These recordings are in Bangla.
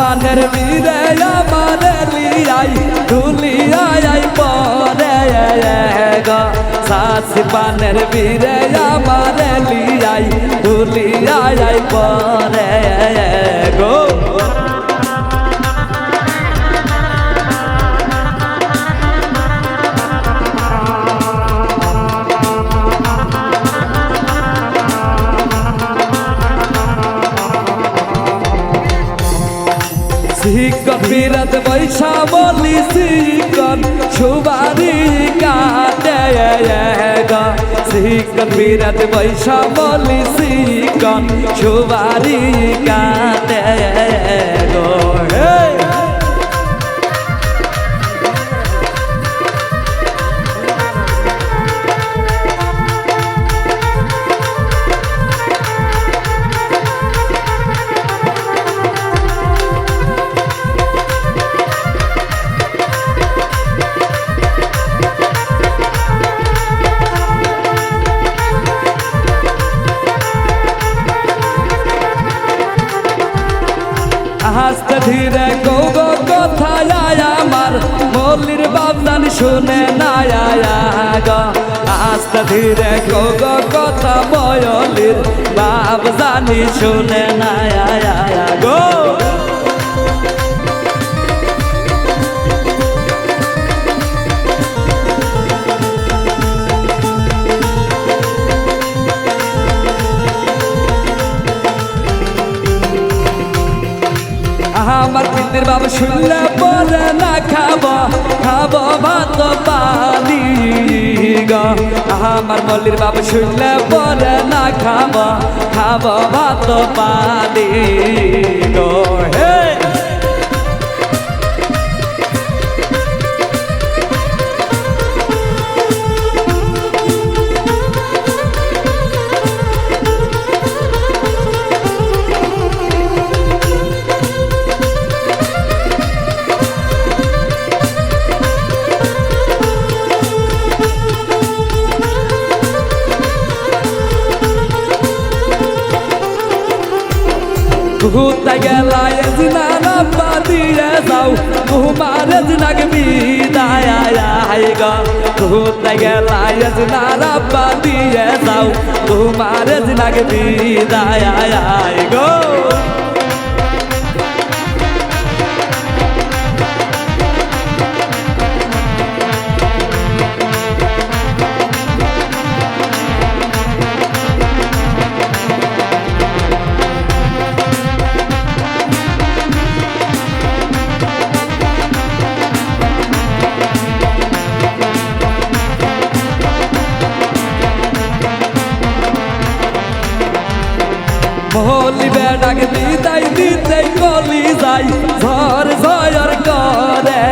পানের বীরে পানের লিয়াই ধুলিয়াই পরে গো সাসি পানের বীরে আমার লিয়াই ধুলিয়াই পরে গো শিকন বিরাত বৈশা বলি সিকন সুবারি কাটে শিকন বিরাত বৈশা বলি সিকন সুবারি কাটে গো হে! ধীরে গৌগ কথায় আমার মল্লির বাবদান শুনে গা। আস্তে ধীরে গৌগ কথা বয়লির বাপ শুনে নাই গো। আমার পিতৃর বাবা শুনলে পরে না খাব খাব ভাত পানি গা। আমার মল্লির বাবা শুনলে পরে না খাব খাব ভাত পানি গো। হে! ঘুরতে গেলায় জিনা রাব্বা দিয়ে যাও। তোমার জিনাক বিদায় গা। ঘুরতে গেলায় জিনা রাব্বা দিয়ে যাও। তোমার জিনাক বিদায় গো। মহলি বেডাক দিতাই দিতাই কলি যাই। ঝর ঝর করে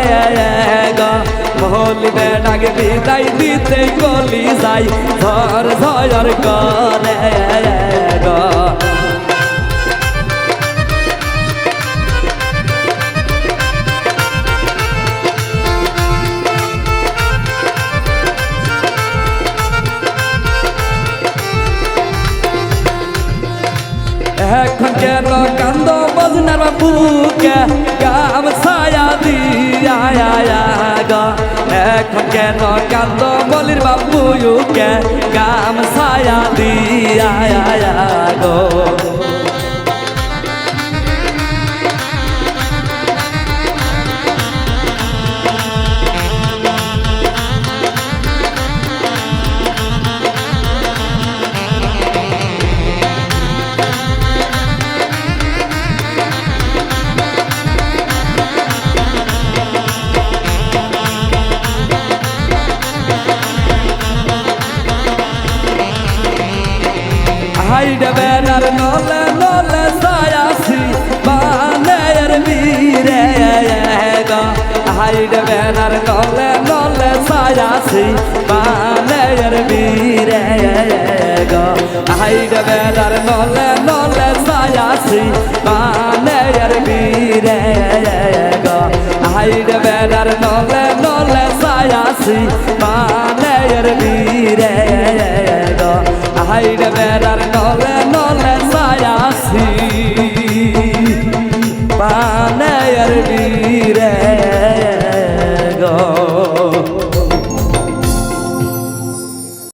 বলি বেডাক দিতাই দিতে কলি যাই। ঝর ঝর করে এখন কেন কান্দ বজনার বুকে? গাম ছায়া দিয়া গা। এখন কেন কান্দ বলির বাবুকে গাম ছায়া দিয়া গো। হাইডে বেনার নলে নলে সায়াসি বানের বীরে গা। হাইডে বেনার নলে নলে সায়াসি বানের বীরে গা। হাইডে বেনার নলে নলে সায়াসি বানের বীরে গা। হাইডে বেনার নলে নলে সায়াসি বানের